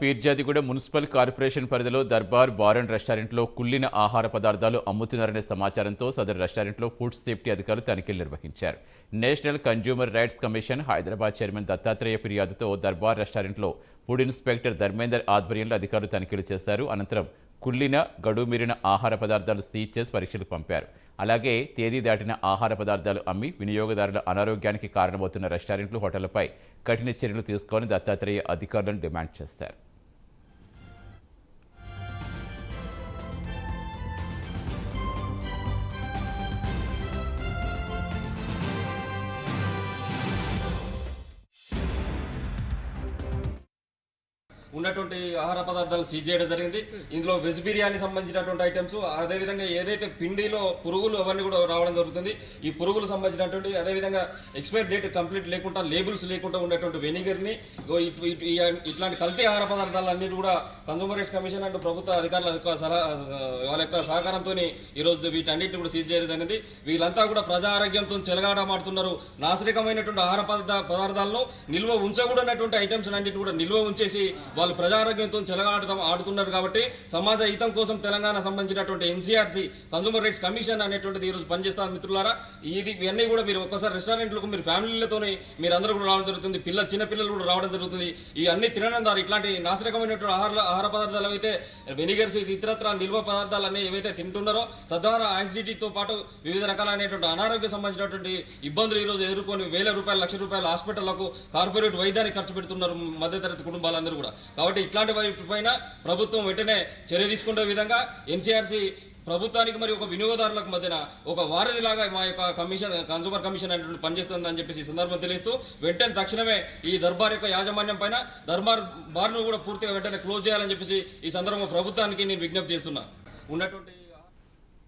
Peerzadiguda municipal corporation పరిధిలో Darbar bar and రెస్టారెంట్లో కుళ్ళిన ఆహార పదార్థాలు అమ్ముతున్నారనే సమాచారంతో సదరు రెస్టారెంట్లో ఫుడ్ సేఫ్టీ అధికారులు తనిఖీలు నిర్వహించారు. National consumer rights commission Hyderabad chairman Dattatreya ఫిర్యాదుతో దర్బార్ రెస్టారెంట్లో ఫుడ్ ఇన్స్పెక్టర్ ధర్మేందర్ ఆధ్వర్యంలో అధికారులు తనిఖీలు చేశారు. అనంతరం కుళ్ళిన గడువుమిరిన ఆహార పదార్థాలు సీజ్ చేసి పరీక్షలు పంపారు. అలాగే తేదీ దాటిన ఆహార పదార్థాలు అమ్మి వినియోగదారుల అనారోగ్యానికి కారణమవుతున్న రెస్టారెంట్లు హోటళ్ళపై కఠిన చర్యలు తీసుకొని దత్తాత్రేయ అధికారులను డిమాండ్ చేశారు. ఉన్నటువంటి ఆహార పదార్థాలు సీజ్ చేయడం జరిగింది. ఇందులో వెజ్ బిర్యానీ సంబంధించినటువంటి ఐటమ్స్ అదేవిధంగా ఏదైతే పిండిలో పురుగులు అవన్నీ కూడా రావడం జరుగుతుంది. ఈ పురుగులు సంబంధించినటువంటి అదేవిధంగా ఎక్స్పైర్ డేట్ కంప్లీట్ లేకుండా లేబుల్స్ లేకుండా ఉండేటువంటి వెనిగర్ని ఇట్- ఇట్లాంటి కల్తీ ఆహార పదార్థాలు కూడా కన్సూమర్ రైట్స్ కమిషన్ అండ్ ప్రభుత్వ అధికారుల యొక్క సలహా వాళ్ళ యొక్క సహకారంతో ఈరోజు వీటన్నిటిని కూడా సీజ్ చేయడం జరిగింది. వీళ్ళంతా కూడా ప్రజా ఆరోగ్యంతో చెలగాడమాడుతున్నారు. నాశరికమైనటువంటి ఆహార పదార్థ పదార్థాలను నిల్వ ఉంచకూడనటువంటి ఐటమ్స్ అన్నింటి కూడా నిల్వ ఉంచేసి వాళ్ళు ప్రజారోగ్యంతో చెలగాడుతూ ఆడుతున్నారు కాబట్టి సమాజ హితం కోసం తెలంగాణ సంబంధించినటువంటి ఎన్సీఆర్సీ కన్సూమర్ రైట్స్ కమిషన్ అనేటువంటిది ఈరోజు పనిచేస్తారు మిత్రులారా. ఇది ఇవన్నీ కూడా మీరు ఒక్కసారి రెస్టారెంట్లకు మీరు ఫ్యామిలీలతోనే మీరు అందరూ కూడా రావడం జరుగుతుంది. పిల్లలు చిన్న పిల్లలు కూడా రావడం జరుగుతుంది. ఈ అన్ని తినడం ద్వారా ఇట్లాంటి నాశనకమైనటువంటి ఆహార ఆహార పదార్థాలు ఏవైతే వెనిగర్స్ ఇతరత్ర నిల్వ పదార్థాలు అన్ని ఏవైతే తింటున్నారో తద్వారా యాసిడిటీతో పాటు వివిధ రకాలైనటువంటి అనారోగ్య సంబంధించినటువంటి ఇబ్బందులు ఈరోజు ఎదుర్కొని వేల రూపాయలు లక్ష రూపాయల హాస్పిటళ్ళకు కార్పొరేట్ వైద్యానికి ఖర్చు పెడుతున్నారు మధ్యతరగతి కుటుంబాలందరూ కూడా. కాబట్టి ఇట్లాంటి వాటి పైన ప్రభుత్వం వెంటనే చర్య తీసుకునే విధంగా ఎన్సీఆర్సీ ప్రభుత్వానికి మరి ఒక వినియోగదారులకు మధ్యన ఒక వారధిలాగా మా యొక్క కమిషన్ కన్సూమర్ కమిషన్ అనేటువంటి పనిచేస్తుందని చెప్పేసి ఈ సందర్భం తెలియస్తూ వెంటనే తక్షణమే ఈ దర్బార్ యొక్క యాజమాన్యం పైన దర్బార్ బార్ను కూడా పూర్తిగా వెంటనే క్లోజ్ చేయాలని చెప్పేసి ఈ సందర్భంలో ప్రభుత్వానికి నేను విజ్ఞప్తి చేస్తున్నా. ఉన్నటువంటి